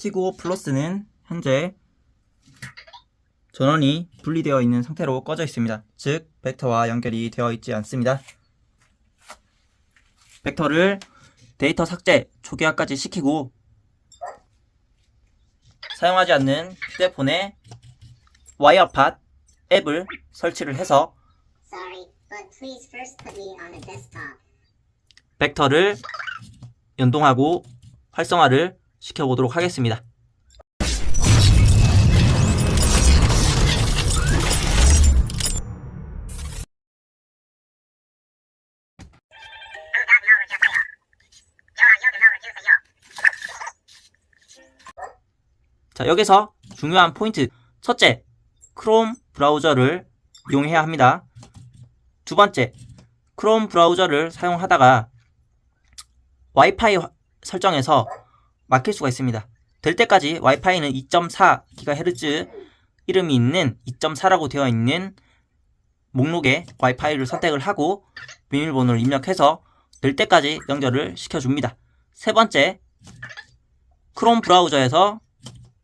티고 플러스는 현재 전원이 분리되어 있는 상태로 꺼져 있습니다. 즉, 벡터와 연결이 되어 있지 않습니다. 벡터를 데이터 삭제, 초기화까지 시키고 사용하지 않는 휴대폰에 와이어팟 앱을 설치를 해서. 벡터를 연동하고 활성화를 시켜보도록 하겠습니다. 자, 여기서 중요한 포인트. 첫째, 크롬 브라우저를 이용해야 합니다. 두 번째, 크롬 브라우저를 사용하다가 와이파이 화- 설정에서 막힐 수가 있습니다. 될 때까지 와이파이는 2.4GHz 이름이 있는 2.4라고 되어 있는 목록에 와이파이를 선택을 하고 비밀번호를 입력해서 될 때까지 연결을 시켜줍니다. 세 번째, 크롬 브라우저에서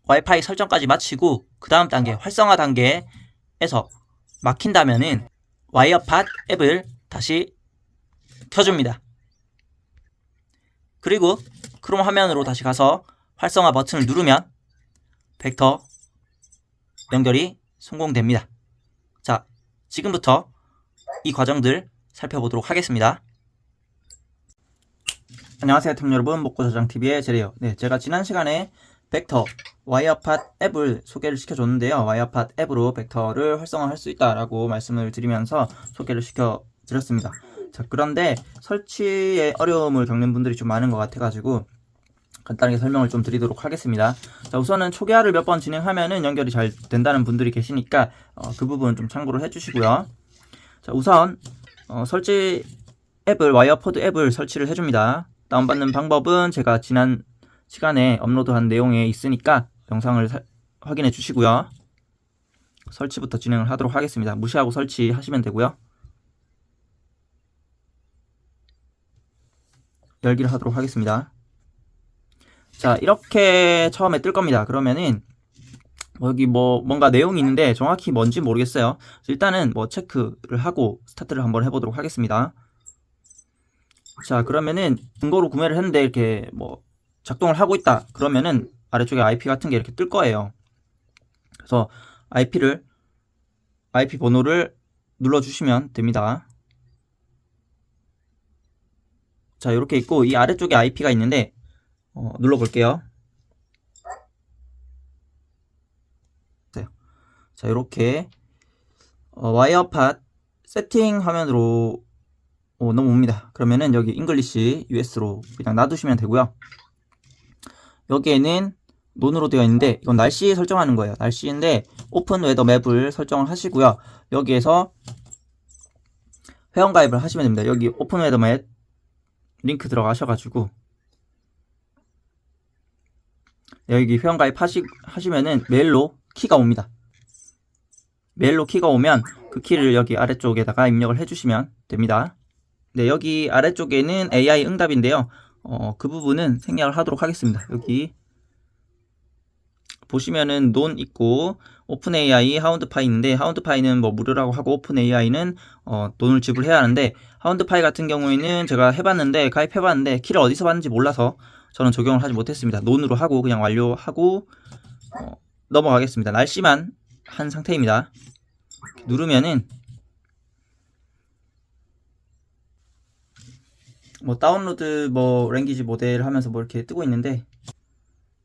와이파이 설정까지 마치고 그 다음 단계 활성화 단계에서 막힌다면은 와이어팟 앱을 다시 켜줍니다. 그리고 크롬 화면으로 다시 가서 활성화 버튼을 누르면 벡터 연결이 성공됩니다. 자, 지금부터 이 과정들 살펴보도록 하겠습니다. 안녕하세요, 템 여러분. 먹고 저장 TV의 제리요. 네, 제가 지난 시간에 벡터 와이어팟 앱을 소개를 시켜줬는데요. 와이어팟 앱으로 벡터를 활성화할 수 있다라고 말씀을 드리면서 소개를 시켜드렸습니다. 자, 그런데 설치에 어려움을 겪는 분들이 좀 많은 것 같아가지고 간단하게 설명을 좀 드리도록 하겠습니다. 자, 우선은 초기화를 몇 번 진행하면은 연결이 잘 된다는 분들이 계시니까 어, 그 부분 좀 참고를 해주시고요. 자, 우선 어, 설치 앱을 와이어포드 앱을 설치를 해줍니다. 다운받는 방법은 제가 지난 시간에 업로드한 내용에 있으니까 영상을 사- 확인해 주시고요. 설치부터 진행을 하도록 하겠습니다. 무시하고 설치하시면 되고요. 열기를 하도록 하겠습니다. 자, 이렇게 처음에 뜰 겁니다. 그러면은 뭐 여기 뭐 뭔가 내용이 있는데 정확히 뭔지 모르겠어요. 일단은 뭐 체크를 하고 스타트를 한번 해보도록 하겠습니다. 자, 그러면은 중고로 구매를 했는데 이렇게 뭐 작동을 하고 있다. 그러면은 아래쪽에 IP 같은 게 이렇게 뜰 거예요. 그래서 IP를 IP 번호를 눌러주시면 됩니다. 자, 이렇게 있고 이 아래쪽에 IP가 있는데 어, 눌러볼게요. 네. 자, 이렇게 어, 와이어 팟 세팅 화면으로 어, 넘어옵니다. 그러면은 여기 잉글리시 US로 그냥 놔두시면 되고요. 여기에는 논으로 되어 있는데 이건 날씨 설정하는 거예요. 날씨인데 오픈 웨더 맵을 설정을 하시고요. 여기에서 회원 가입을 하시면 됩니다. 여기 오픈 웨더 맵 링크 들어가셔가지고 여기 회원가입 하시, 하시면은 메일로 키가 옵니다. 메일로 키가 오면 그 키를 여기 아래쪽에다가 입력을 해주시면 됩니다. 네, 여기 아래쪽에는 AI 응답인데요. 어, 그 부분은 생략을 하도록 하겠습니다. 여기 보시면은 논 있고 오픈 AI, 하운드파이 있는데 하운드파이는 뭐 무료라고 하고 오픈 AI는 어, 돈을 지불해야 하는데 하운드파이 같은 경우에는 제가 해봤는데 가입해봤는데 키를 어디서 받는지 몰라서 저는 적용을 하지 못했습니다. 논으로 하고 그냥 완료하고 어, 넘어가겠습니다. 날씨만 한 상태입니다. 누르면은 뭐 다운로드 뭐 랭귀지 모델 하면서 뭐 이렇게 뜨고 있는데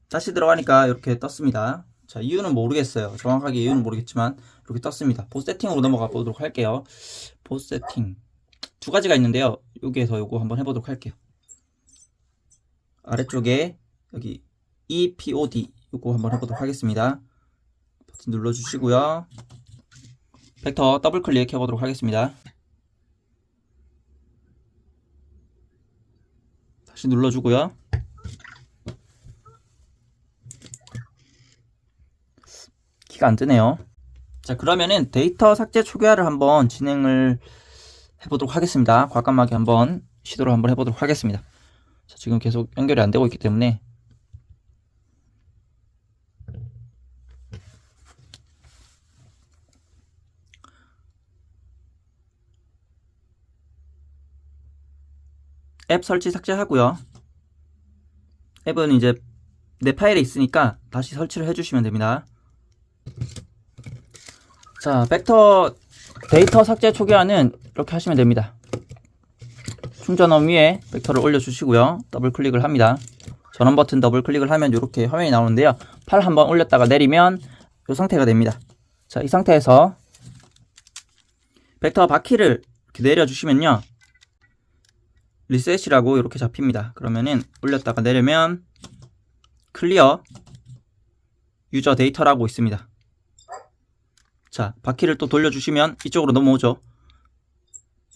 다시 들어가니까 이렇게 떴습니다. 자 이유는 모르겠어요. 정확하게 이유는 모르겠지만 이렇게 떴습니다. 보스 세팅으로 넘어가 보도록 할게요. 보스 세팅 두 가지가 있는데요. 여기에서 요거 한번 해보도록 할게요. 아래쪽에 여기 EPOD 요거 한번 해보도록 하겠습니다. 버튼 눌러주시고요. 벡터 더블 클릭 해보도록 하겠습니다. 다시 눌러주고요. 키가 안 뜨네요. 자, 그러면은 데이터 삭제 초기화를 한번 진행을 해보도록 하겠습니다. 과감하게 한번 시도를 한번 해보도록 하겠습니다. 자, 지금 계속 연결이 안 되고 있기 때문에 앱 설치 삭제하고요. 앱은 이제 내 파일에 있으니까 다시 설치를 해주시면 됩니다. 자, 벡터 데이터 삭제 초기화는 이렇게 하시면 됩니다. 충전원 위에 벡터를 올려주시고요. 더블 클릭을 합니다. 전원 버튼 더블 클릭을 하면 이렇게 화면이 나오는데요. 팔 한번 올렸다가 내리면 이 상태가 됩니다. 자, 이 상태에서 벡터 바퀴를 이렇게 내려주시면요. 리셋이라고 이렇게 잡힙니다. 그러면은 올렸다가 내리면 클리어 유저 데이터라고 있습니다. 자, 바퀴를 또 돌려주시면 이쪽으로 넘어오죠.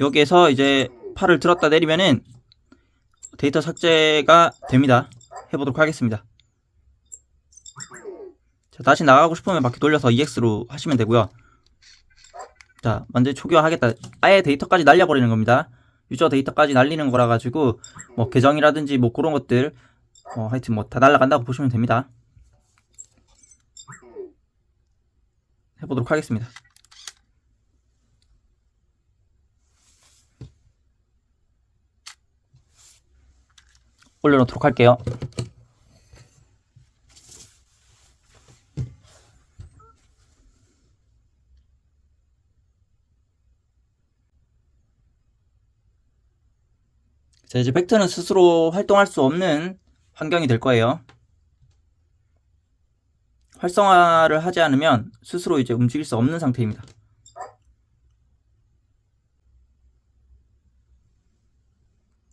여기에서 이제 팔을 들었다 내리면은 데이터 삭제가 됩니다. 해보도록 하겠습니다. 자, 다시 나가고 싶으면 바퀴 돌려서 EX로 하시면 되고요. 자, 먼저 초기화 하겠다. 아예 데이터까지 날려버리는 겁니다. 유저 데이터까지 날리는 거라 가지고 뭐 계정이라든지 뭐 그런 것들 어, 하여튼 뭐 다 날라간다고 보시면 됩니다. 해보도록 하겠습니다. 올려놓도록 할게요. 자, 이제 벡터는 스스로 활동할 수 없는 환경이 될 거예요. 활성화를 하지 않으면 스스로 이제 움직일 수 없는 상태입니다.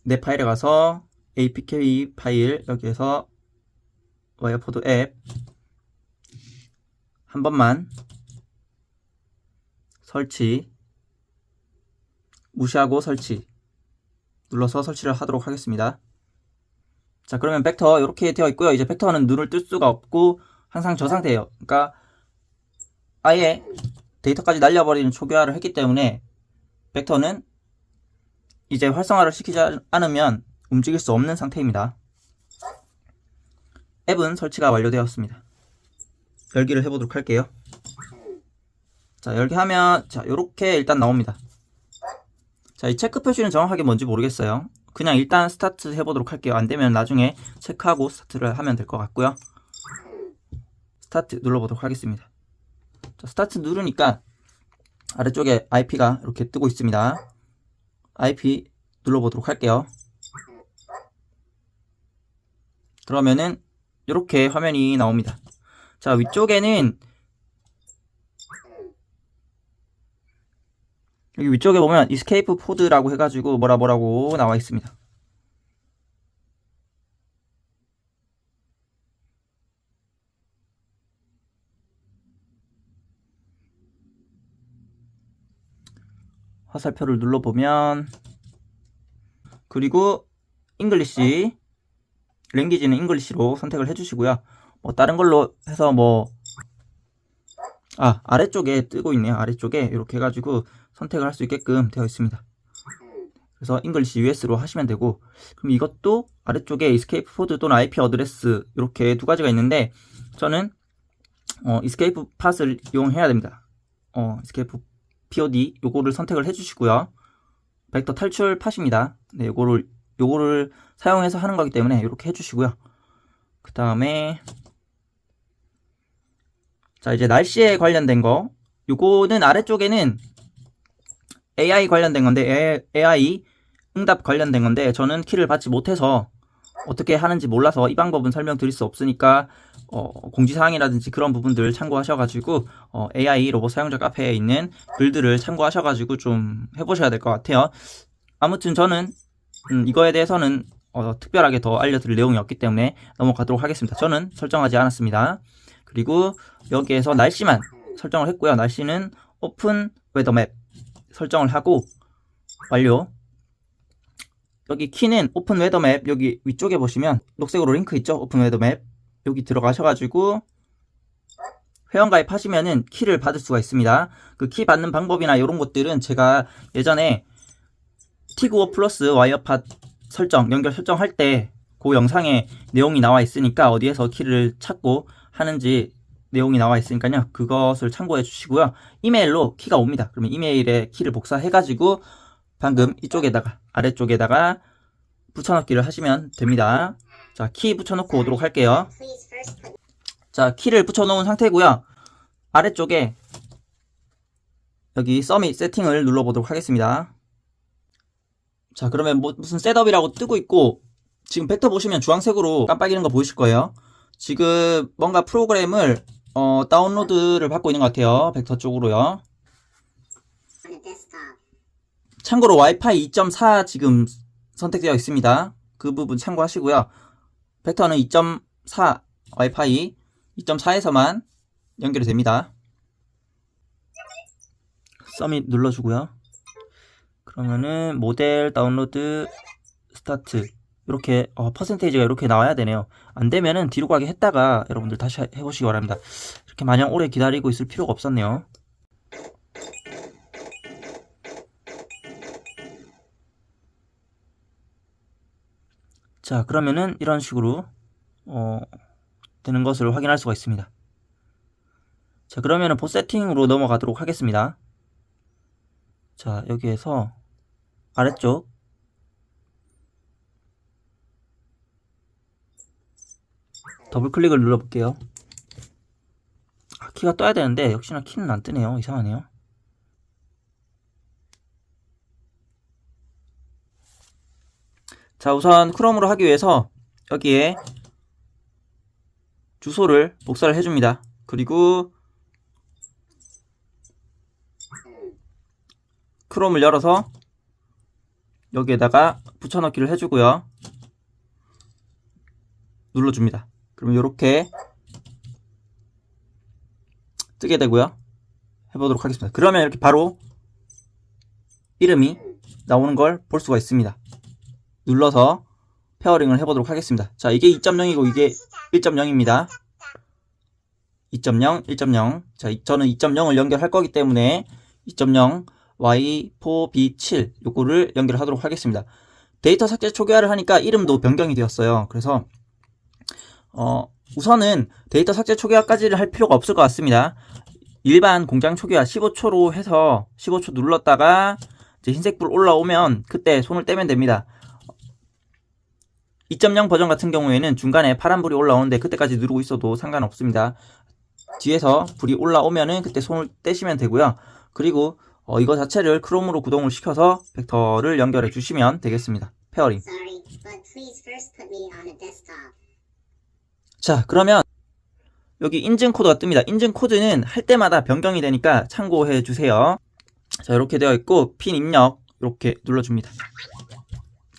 내 파일에 가서 apk 파일 여기에서 와이어포드 앱 한 번만 설치 무시하고 설치 눌러서 설치를 하도록 하겠습니다. 자 그러면 벡터 이렇게 되어 있고요. 이제 벡터는 눈을 뜰 수가 없고 항상 저 상태예요. 그러니까 아예 데이터까지 날려버리는 초기화를 했기 때문에 벡터는 이제 활성화를 시키지 않으면 움직일 수 없는 상태입니다. 앱은 설치가 완료되었습니다. 열기를 해보도록 할게요. 자, 열기하면 자, 요렇게 일단 나옵니다. 자, 이 체크 표시는 정확하게 뭔지 모르겠어요. 그냥 일단 스타트 해보도록 할게요. 안 되면 나중에 체크하고 스타트를 하면 될 것 같고요. 스타트 눌러보도록 하겠습니다. 자, 스타트 누르니까 아래쪽에 IP가 이렇게 뜨고 있습니다. IP 눌러보도록 할게요. 그러면은 이렇게 화면이 나옵니다. 자 위쪽에는 여기 위쪽에 보면 이스케이프 포드라고 해가지고 뭐라 뭐라고 나와 있습니다. 화살표를 눌러보면 그리고 잉글리시 랭귀지는 잉글리시로 선택을 해주시고요. 뭐 다른 걸로 해서 뭐 아, 아래쪽에 뜨고 있네요. 아래쪽에 이렇게 해가지고 선택을 할 수 있게끔 되어 있습니다. 그래서 잉글리시 US로 하시면 되고 그럼 이것도 아래쪽에 escape pod 또는 IP 어드레스 이렇게 두 가지가 있는데 저는 어, escape path를 이용해야 됩니다. 어, escape pod 요거를 선택을 해주시고요. 벡터 탈출 팟입니다. 네, 요거를 요거를 사용해서 하는 거기 때문에 이렇게 해주시고요. 그 다음에 자 이제 날씨에 관련된 거 요거는 아래쪽에는 AI 관련된 건데 AI 응답 관련된 건데 저는 키를 받지 못해서 어떻게 하는지 몰라서 이 방법은 설명드릴 수 없으니까 어, 공지사항이라든지 그런 부분들 참고하셔가지고 어, AI 로봇 사용자 카페에 있는 글들을 참고하셔가지고 좀 해보셔야 될 것 같아요. 아무튼 저는 음, 이거에 대해서는 어, 특별하게 더 알려드릴 내용이 없기 때문에 넘어가도록 하겠습니다. 저는 설정하지 않았습니다. 그리고 여기에서 날씨만 설정을 했고요. 날씨는 오픈 웨더맵 설정을 하고 완료. 여기 키는 오픈 웨더맵 여기 위쪽에 보시면 녹색으로 링크 있죠? 오픈 웨더맵 여기 들어가셔가지고 회원 가입 하시면은 키를 받을 수가 있습니다. 그 키 받는 방법이나 이런 것들은 제가 예전에 티그워 플러스 와이어팟 설정 연결 설정할 때 그 영상에 내용이 나와 있으니까 어디에서 키를 찾고 하는지 내용이 나와 있으니까요. 그것을 참고해 주시고요. 이메일로 키가 옵니다. 그러면 이메일에 키를 복사해 가지고 방금 이쪽에다가 아래쪽에다가 붙여넣기를 하시면 됩니다. 자, 키 붙여놓고 오도록 할게요. 자, 키를 붙여놓은 상태고요. 아래쪽에 여기 서밋 세팅을 눌러보도록 하겠습니다. 자, 그러면 뭐, 무슨 셋업이라고 뜨고 있고 지금 벡터 보시면 주황색으로 깜빡이는 거 보이실 거예요. 지금 뭔가 프로그램을 어, 다운로드를 받고 있는 것 같아요. 벡터 쪽으로요. 참고로 와이파이 2.4 지금 선택되어 있습니다. 그 부분 참고하시고요. 벡터는 2.4 와이파이 2.4에서만 연결이 됩니다. 서밋 눌러주고요. 그러면은 모델 다운로드 스타트 이렇게 어, 퍼센테이지가 이렇게 나와야 되네요. 안 되면은 뒤로 가게 했다가 여러분들 다시 해- 해보시기 바랍니다. 이렇게 마냥 오래 기다리고 있을 필요가 없었네요. 자, 그러면은 이런 식으로 어, 되는 것을 확인할 수가 있습니다. 자, 그러면은 보 세팅으로 넘어가도록 하겠습니다. 자, 여기에서 아래쪽 더블 클릭을 눌러볼게요. 아, 키가 떠야 되는데 역시나 키는 안 뜨네요. 이상하네요. 자, 우선 크롬으로 하기 위해서 여기에 주소를 복사를 해줍니다. 그리고 크롬을 열어서 여기에다가 붙여넣기를 해주고요. 눌러줍니다. 그럼 이렇게 뜨게 되고요. 해보도록 하겠습니다. 그러면 이렇게 바로 이름이 나오는 걸 볼 수가 있습니다. 눌러서 페어링을 해보도록 하겠습니다. 자, 이게 2.0이고 이게 1.0입니다. 2.0, 1.0. 자, 이- 저는 2.0을 연결할 거기 때문에 2.0 Y4B7 요거를 연결하도록 하겠습니다. 데이터 삭제 초기화를 하니까 이름도 변경이 되었어요. 그래서 어, 우선은 데이터 삭제 초기화까지는 할 필요가 없을 것 같습니다. 일반 공장 초기화 15초로 해서 15초 눌렀다가 이제 흰색불 올라오면 그때 손을 떼면 됩니다. 2.0 버전 같은 경우에는 중간에 파란불이 올라오는데 그때까지 누르고 있어도 상관없습니다. 뒤에서 불이 올라오면은 그때 손을 떼시면 되고요. 그리고 어, 이거 자체를 크롬으로 구동을 시켜서 벡터를 연결해 주시면 되겠습니다. 페어링. 자, 그러면 여기 인증 코드가 뜹니다. 인증 코드는 할 때마다 변경이 되니까 참고해 주세요. 자, 이렇게 되어 있고 핀 입력 이렇게 눌러 줍니다.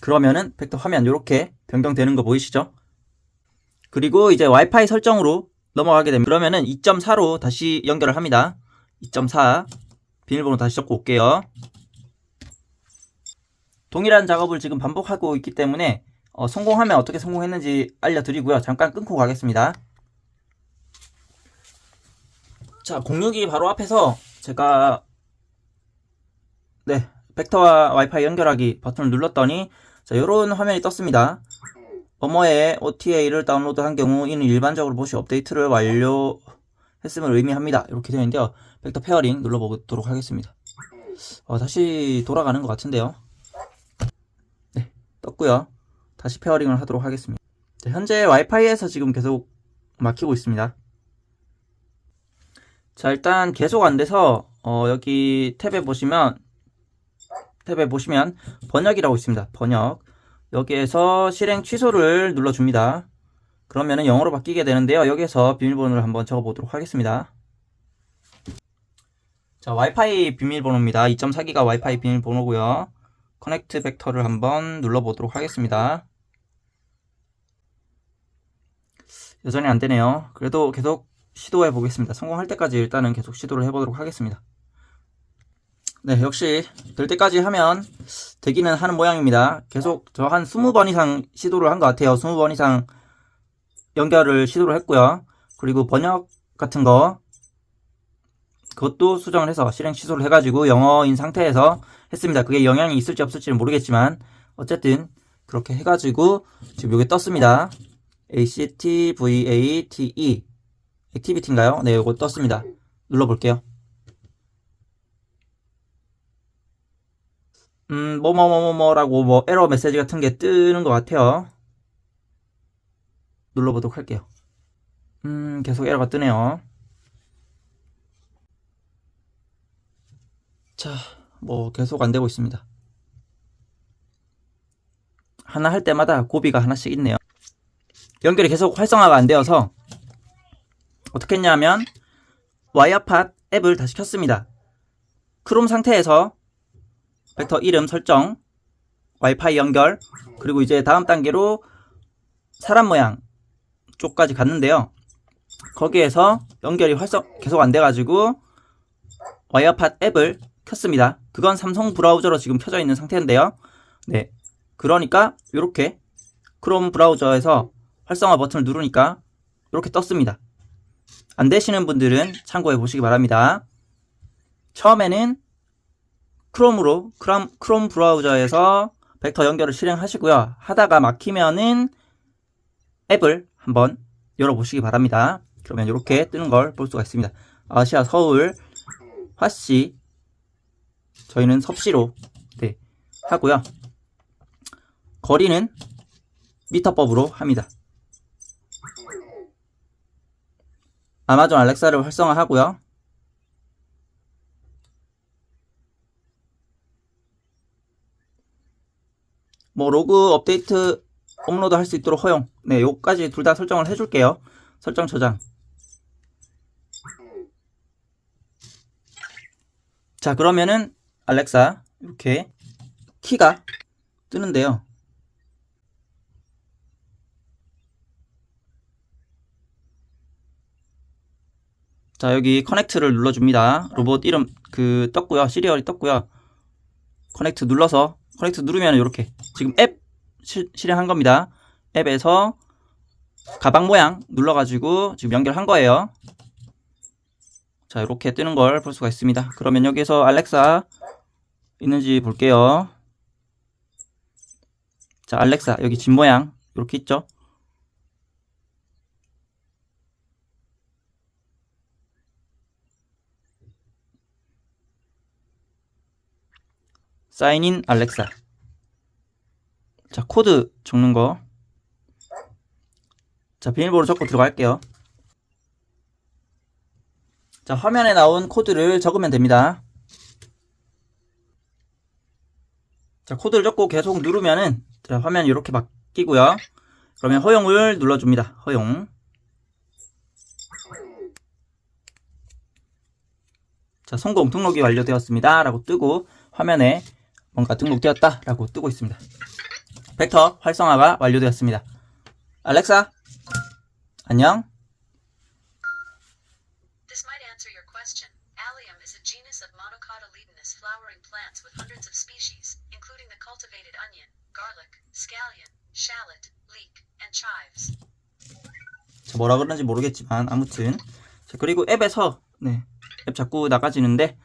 그러면은 벡터 화면 이렇게 변경되는 거 보이시죠? 그리고 이제 와이파이 설정으로 넘어가게 되면 그러면은 2.4로 다시 연결을 합니다. 2.4 비밀번호 다시 적고 올게요. 동일한 작업을 지금 반복하고 있기 때문에 어, 성공하면 어떻게 성공했는지 알려드리고요. 잠깐 끊고 가겠습니다. 자, 공유기 바로 앞에서 제가 네, 벡터와 와이파이 연결하기 버튼을 눌렀더니 자, 이런 화면이 떴습니다. 어머에 OTA를 다운로드한 경우 이는 일반적으로 보시 업데이트를 완료 했음을 의미합니다. 이렇게 되어 있는데요. 벡터 페어링 눌러보도록 하겠습니다. 어, 다시 돌아가는 것 같은데요. 네, 떴고요. 다시 페어링을 하도록 하겠습니다. 자, 현재 와이파이에서 지금 계속 막히고 있습니다. 자, 일단 계속 안 돼서 어, 여기 탭에 보시면 탭에 보시면 번역이라고 있습니다. 번역. 여기에서 실행 취소를 눌러줍니다. 그러면은 영어로 바뀌게 되는데요. 여기에서 비밀번호를 한번 적어보도록 하겠습니다. 자, 와이파이 비밀번호입니다. 2.4기가 와이파이 비밀번호고요. 커넥트 벡터를 한번 눌러보도록 하겠습니다. 여전히 안 되네요. 그래도 계속 시도해 보겠습니다. 성공할 때까지 일단은 계속 시도를 해보도록 하겠습니다. 네, 역시 될 때까지 하면 되기는 하는 모양입니다. 계속 저 한 20번 이상 시도를 한 것 같아요. 20번 이상 연결을 시도를 했고요. 그리고 번역 같은 거 그것도 수정을 해서 실행 취소를 해가지고 영어인 상태에서 했습니다. 그게 영향이 있을지 없을지는 모르겠지만 어쨌든 그렇게 해가지고 지금 요게 떴습니다. ACTVATE 액티비티인가요? 네, 요거 떴습니다. 눌러볼게요. 음, 뭐뭐뭐뭐라고 뭐 에러 메시지 같은 게 뜨는 것 같아요. 눌러보도록 할게요. 음, 계속 에러가 뜨네요. 자, 뭐 계속 안 되고 있습니다. 하나 할 때마다 고비가 하나씩 있네요. 연결이 계속 활성화가 안 되어서 어떻게 했냐면 와이어팟 앱을 다시 켰습니다. 크롬 상태에서 벡터 이름 설정, 와이파이 연결, 그리고 이제 다음 단계로 사람 모양 쪽까지 갔는데요. 거기에서 연결이 활성 계속 안 돼가지고 와이어팟 앱을 켰습니다. 그건 삼성 브라우저로 지금 켜져 있는 상태인데요. 네, 그러니까 이렇게 크롬 브라우저에서 활성화 버튼을 누르니까 이렇게 떴습니다. 안 되시는 분들은 참고해 보시기 바랍니다. 처음에는 크롬으로 크롬, 크롬 브라우저에서 벡터 연결을 실행하시고요. 하다가 막히면은 앱을 한번 열어보시기 바랍니다. 그러면 이렇게 뜨는 걸 볼 수가 있습니다. 아시아 서울 화씨 저희는 섭씨로 네, 하고요. 거리는 미터법으로 합니다. 아마존 알렉사를 활성화하고요. 뭐 로그 업데이트 업로드 할 수 있도록 허용. 네, 요까지 둘 다 설정을 해줄게요. 설정 저장. 자, 그러면은 알렉사 이렇게 키가 뜨는데요. 자, 여기 커넥트를 눌러줍니다. 로봇 이름 그 떴고요. 시리얼이 떴고요. 커넥트 눌러서 커넥트 누르면 이렇게 지금 앱 시- 실행한 겁니다. 앱에서 가방 모양 눌러가지고 지금 연결한 거예요. 자, 이렇게 뜨는 걸 볼 수가 있습니다. 그러면 여기서 알렉사 있는지 볼게요. 자, 알렉사 여기 집 모양 이렇게 있죠. 사인인 알렉사. 자, 코드 적는 거. 자, 비밀번호 적고 들어갈게요. 자, 화면에 나온 코드를 적으면 됩니다. 자, 코드를 적고 계속 누르면은 자, 화면이 이렇게 바뀌고요. 그러면 허용을 눌러줍니다. 허용. 자, 성공 등록이 완료되었습니다. 라고 뜨고 화면에 뭔가 등록되었다. 라고 뜨고 있습니다. 벡터 활성화가 완료되었습니다. 알렉사, 안녕. This might answer your question. Allium is a genus of monocotyledonous flowering plants with hundreds of species, including the cultivated onion, garlic, scallion, shallot, leek, and chives. 자, 뭐라 그러는지 모르겠지만 아무튼 자, 그리고 앱에서 네, 앱 자꾸 나가지는데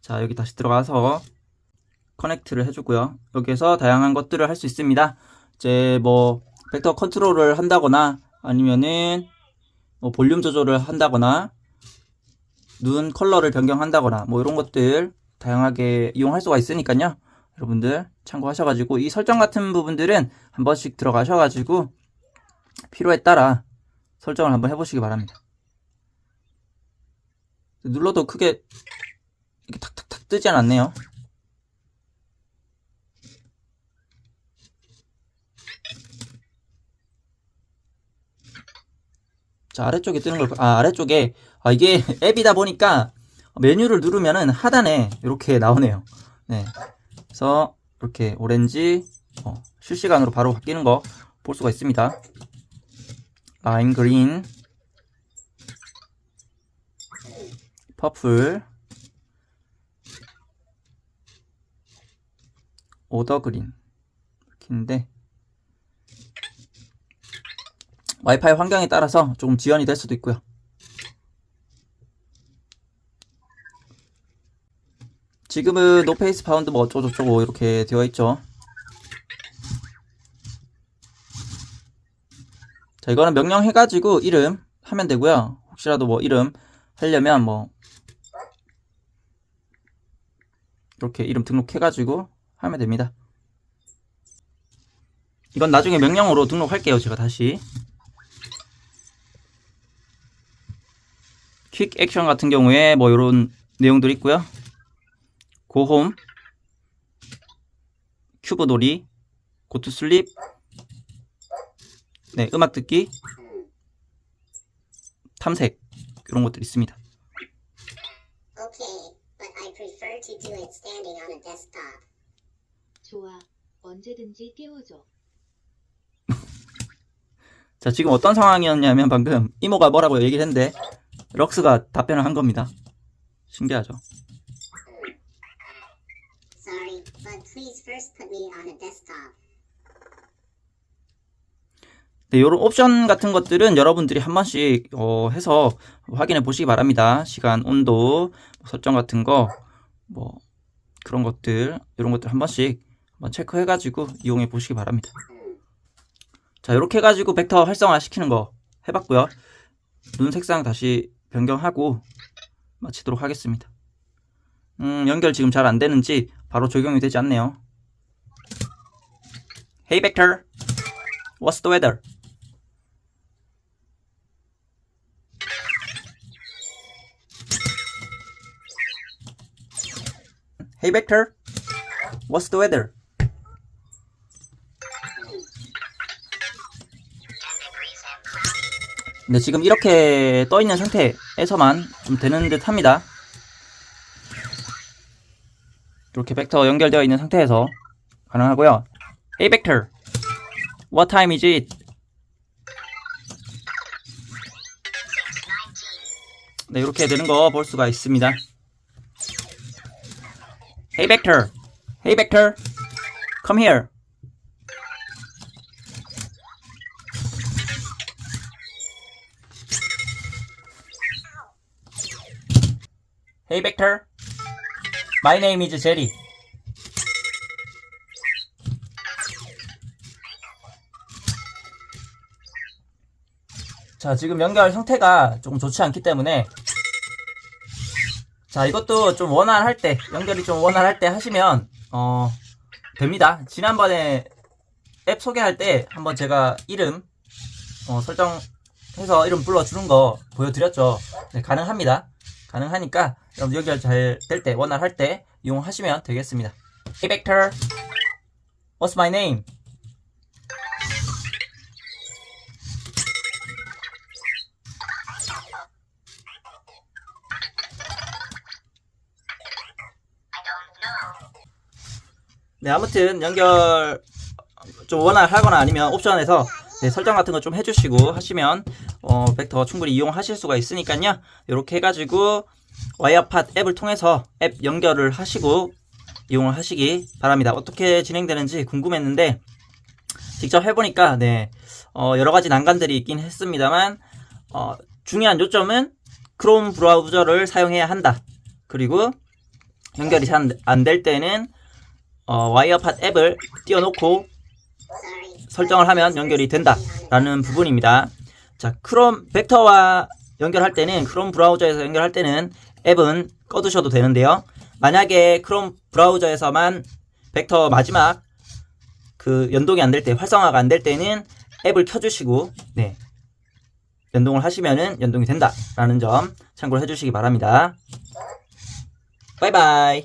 자 여기 다시 들어가서 커넥트를 해주고요 여기에서 다양한 것들을 할 수 있습니다 이제 뭐 벡터 컨트롤을 한다거나 아니면은 뭐 볼륨 조절을 한다거나 눈 컬러를 변경한다거나 뭐 이런 것들 다양하게 이용할 수가 있으니까요 여러분들 참고하셔가지고 이 설정 같은 부분들은 한 번씩 들어가셔가지고 필요에 따라 설정을 한번 해보시기 바랍니다. 눌러도 크게 이렇게 탁탁탁 뜨지 않았네요. 자 아래쪽에 뜨는 걸, 아 아래쪽에 아 이게 앱이다 보니까 메뉴를 누르면은 하단에 이렇게 나오네요. 네, 그래서 이렇게 오렌지 어, 실시간으로 바로 바뀌는 거 볼 수가 있습니다. 라임 그린 퍼플 오더 그린 이렇게인데 와이파이 환경에 따라서 조금 지연이 될 수도 있고요. 지금은 노페이스 파운드 뭐 어쩌고저쩌고 이렇게 되어 있죠. 자, 이거는 명령 해가지고 이름 하면 되고요. 혹시라도 뭐 이름 하려면 뭐 이렇게 이름 등록해가지고 하면 됩니다. 이건 나중에 명령어로 등록할게요. 제가 다시. 퀵 액션 같은 경우에 뭐 이런 내용들이 있고요. 고홈, 큐브 놀이, 고투 슬립, 네, 음악 듣기, 탐색 이런 것들이 있습니다. Okay, but I prefer to do it standing on a desktop. 좋아. 언제든지 깨워줘. 자, 지금 어떤 상황이었냐면 방금 이모가 뭐라고 얘기를 했는데 럭스가 답변을 한 겁니다. 신기하죠? 네, 이런 옵션 같은 것들은 여러분들이 한 번씩 어, 해서 확인해 보시기 바랍니다. 시간, 온도, 뭐 설정 같은 거, 뭐 그런 것들, 이런 것들 한 번씩 한번 체크해가지고 이용해 보시기 바랍니다. 자, 이렇게 해가지고 벡터 활성화 시키는 거 해봤고요. 눈 색상 다시 변경하고 마치도록 하겠습니다. 음, 연결 지금 잘 안 되는지 바로 적용이 되지 않네요. Hey Vector, what's the weather? Hey Vector, what's the weather? 네, 지금 이렇게 떠 있는 상태에서만 좀 되는 듯 합니다. 이렇게 벡터 연결되어 있는 상태에서 가능하고요. Hey Vector, what time is it? 네, 이렇게 되는 거 볼 수가 있습니다. Hey Vector, Hey Vector, come here. Hey Vector, my name is Jerry. 자, 지금 연결 상태가 조금 좋지 않기 때문에 자, 이것도 좀 원활할 때, 연결이 좀 원활할 때 하시면 어 됩니다. 지난번에 앱 소개할 때 한번 제가 이름 어, 설정해서 이름 불러주는 거 보여드렸죠. 네, 가능합니다. 가능하니까 여러분 연결 잘 될 때, 원활할 때 이용하시면 되겠습니다. Hey Vector, what's my name? 네, 아무튼 연결 좀 원활하거나 아니면 옵션에서 네, 설정 같은 거 좀 해주시고 하시면 어, 벡터 충분히 이용하실 수가 있으니까요. 이렇게 해가지고 와이어팟 앱을 통해서 앱 연결을 하시고 이용을 하시기 바랍니다. 어떻게 진행되는지 궁금했는데 직접 해보니까 네, 어, 여러 가지 난관들이 있긴 했습니다만 어, 중요한 요점은 크롬 브라우저를 사용해야 한다. 그리고 연결이 잘안될 때는 어, 와이어팟 앱을 띄워놓고. 설정을 하면 연결이 된다라는 부분입니다. 자, 크롬 벡터와 연결할 때는 크롬 브라우저에서 연결할 때는 앱은 꺼두셔도 되는데요. 만약에 크롬 브라우저에서만 벡터 마지막 그 연동이 안 될 때, 활성화가 안 될 때는 앱을 켜주시고 네 연동을 하시면은 연동이 된다라는 점 참고를 해주시기 바랍니다. 바이바이.